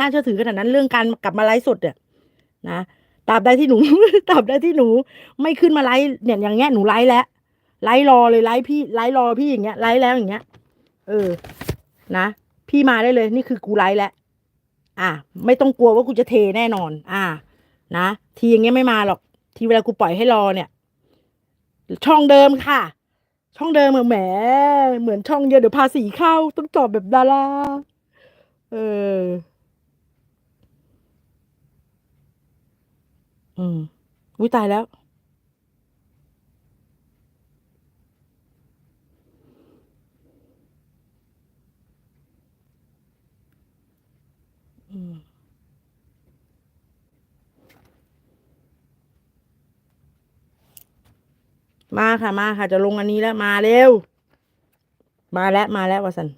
น่าเชื่อถือขนาดนั้นเรื่องการกลับมาไลฟ์สดเนี่ยนะตราบใดที่หนู ตราบใดที่หนู ไม่ขึ้นมาไลฟ์เนี่ยอย่างเงี้ยหนูไลฟ์แล้วไลฟ์รอเลยไลฟ์พี่ไลฟ์รอพี่อย่างเงี้ยไลฟ์แล้วอย่างเงี้ย เออ นะพี่มาได้เลย นี่คือกูไลฟ์แล้วอะ ไม่ต้องกลัวว่ากูจะเทแน่นอน อะนะทีอย่างเงี้ยไม่มาหรอก ทีเวลากูปล่อยให้รอเนี่ย ช่องเดิมค่ะ ช่องเดิมอะแหมเหมือนช่องเดียวเดี๋ยวภาษีเข้าต้องจอบแบบดาราเออ อืมอุ้ยตายแล้ว อืม มาค่ะมาค่ะ จะลงอันนี้แล้วมาเร็ว มาแล้วมาแล้ววะสัน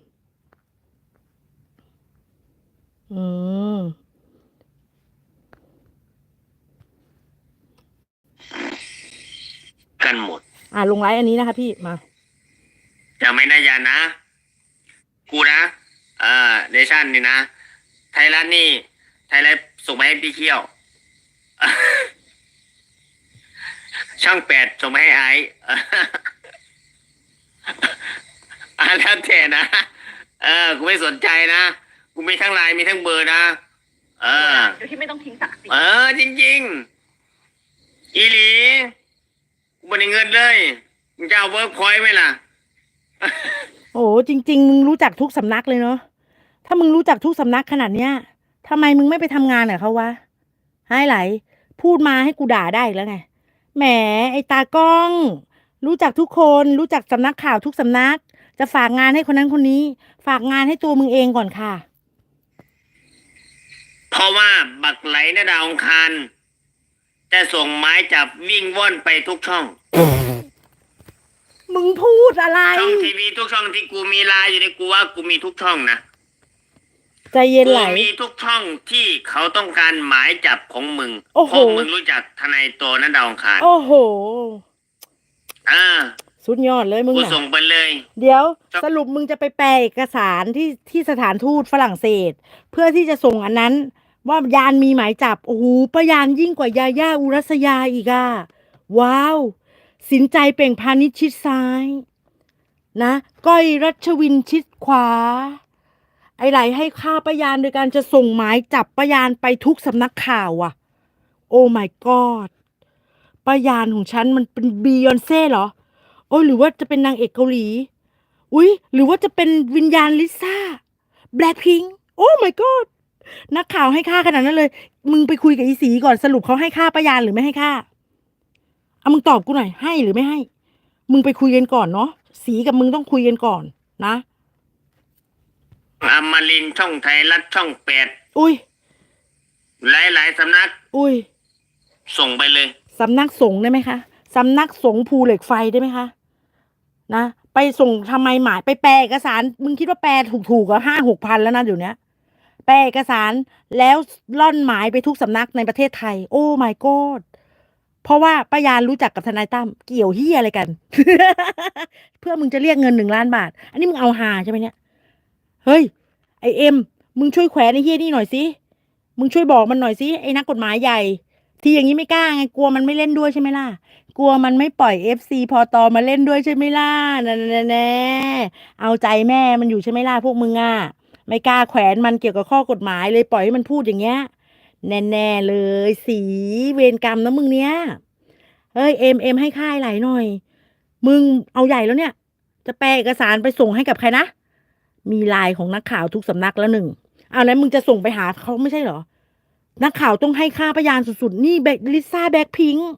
อืม กันหมด อ่าลงไลฟ์อันนี้นะคะพี่มาจะไม่ได้ยานะ กูนะ เอ่อเนชั่นนี่นะ ไทยรัฐนี่ ไทยรัฐส่งมาให้พี่เคี่ยว ช่องแปดส่งมาให้ไอซ์อ่าแล้วแต่นะ เออ กูไม่สนใจนะ กูมีทั้งไลน์มีทั้งเบอร์นะ เออ โดยที่ไม่ต้องทิ้งศักดิ์ศรี เออ จริง ๆ อีหลี กูไม่ได้เงินเลยมึงจะเอาเวิร์กพอยต์ไหมล่ะ โอ้จริง ๆ มึงรู้จักทุกสำนักเลยเนาะถ้ามึงรู้จักทุกสำนักขนาดเนี้ยทำไมมึงไม่ไปทำงานกับเขาวะให้ไหล พูดมาให้กูด่าได้อีกแล้วไงแหมไอตากล้อง รู้จักทุกคนรู้จักสำนักข่าวทุกสำนัก จะฝากงานให้คนนั้นคนนี้ ฝากงานให้ตัวมึงเองก่อนค่ะ เพราะว่าบักไหลในะดาวองคาร จะส่งไม้จับวิ่งว่อนไปทุกช่อง มึงพูดอะไร ช่องทีวีทุกช่องที่กูมีไลน์อยู่ในกูว่ากูมีทุกช่องนะใจเย็นกูไหล มีทุกช่องที่เขาต้องการหมายจับของมึงโอ้โห เพราะมึงรู้จักทนายโตนันดาวองคารโอ้โห อ่าสุดยอดเลยมึงกูน่ะส่งไปเลย เดี๋ยว ครับ สรุปมึงจะไปแปลเอกสารที่ที่สถานทูตฝรั่งเศส เพื่อที่จะส่งอันนั้น ว่ายานมีหมายจับ โอ้โหประยานยิ่งกว่ายาย่าอุรัสยาอีกอะว้าว สินใจเปล่งพาณิชชิดซ้าย นะ ก้อยรัชวินชิดขวา ไอไหลให้ค่าประยานโดยการจะส่งหมายจับประยานไปทุกสำนักข่าวอะโอ้ my god ประยานของฉันมันเป็นบียอนเซ่เหรอ โอ้ยหรือว่าจะเป็นนางเอกเกาหลี อุ๊ยหรือว่าจะเป็นวิญญาณลิซ่าแบล็คพิงโอ้ my god นักข่าวให้ค่าขนาดนั้นเลย มึงไปคุยกับอีสีก่อนสรุปเขาให้ค่าประยานหรือไม่ให้ค่าเอามึงตอบกูหน่อยให้หรือไม่ให้ มึงไปคุยกันก่อนเนาะสีกับมึงต้องคุยกันก่อนนะอมรินทร์ช่องไทยรัฐช่องแปดอุ้ย หลายๆสำนัก อุ้ย ส่งไปเลยสำนักสงฆ์ได้ไหมคะสำนักสงฆ์ภูเหล็กไฟได้ไหมคะนะไปส่งทำไมหมายไปแปลเอกสาร มึงคิดว่าแปลถูกๆก็ห้าหกพันแล้วนะเดี๋ยวนี้ แปลเอกสารแล้วล่อนหมายไปทุกสำนักในประเทศไทย โอ้ my god เพราะว่าป้ายานรู้จักกับทนายตั้มเกี่ยวเฮียอะไรกัน เพื่อมึงจะเรียกเงินหนึ่งล้านบาท อันนี้มึงเอาหาใช่ไหมเนี่ย เฮ้ย ไอเอ็ม มึงช่วยแขวนไอเฮียนี่หน่อยสิ มึงช่วยบอกมันหน่อยสิไอ้นักกฎหมายใหญ่ ที่อย่างนี้ไม่กล้าไงกลัวมันไม่เล่นด้วยใช่ไหมล่ะกลัวมันไม่ปล่อยเอฟซีพอตอมาเล่นด้วยใช่ไหมล่ะนั่นแน่ๆเอาใจแม่มันอยู่ใช่ไหมล่ะพวกมึงอะ ไม่กล้าแขวนมันเกี่ยวกับข้อกฎหมายเลยปล่อยให้มันพูดอย่างเงี้ย แน่ๆเลย สีเวรกรรมนะมึงเนี้ยเฮ้ยเอ็มเอ็มให้ค่ายไหลหน่อย มึงเอาใหญ่แล้วเนี่ย จะแปลเอกสารไปส่งให้กับใครนะ มีลายของนักข่าวทุกสำนักแล้วหนึ่งเอาแล้วมึงจะส่งไปหาเขาไม่ใช่เหรอ นักข่าวต้องให้ค่าพยานสุดๆ นี่แบลิซ่าแบ็คพิงค์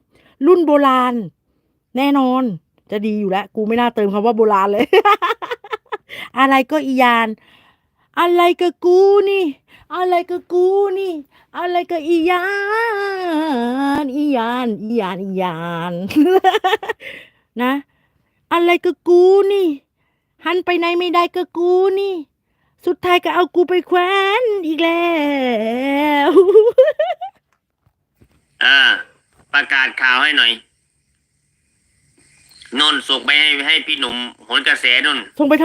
รุ่นโบราณ แน่นอน จะดีอยู่แล้ว กูไม่น่าเติมคำว่าโบราณเลย อะไรก็อียาน อะไรก็กูนี่ อะไรก็กูนี่ อะไรก็อียานอียานอียานอียานนะ อะไรก็กูนี่ หันไปไหนไม่ได้ก็กูนี่ สุดท้ายก็เอากูไปแขวนอีกแล้วอ่าประกาศข่าวให้หน่อยนนท์ส่งไปให้ให้พี่หนุ่มโหนกระแสนนท์ ส่งไป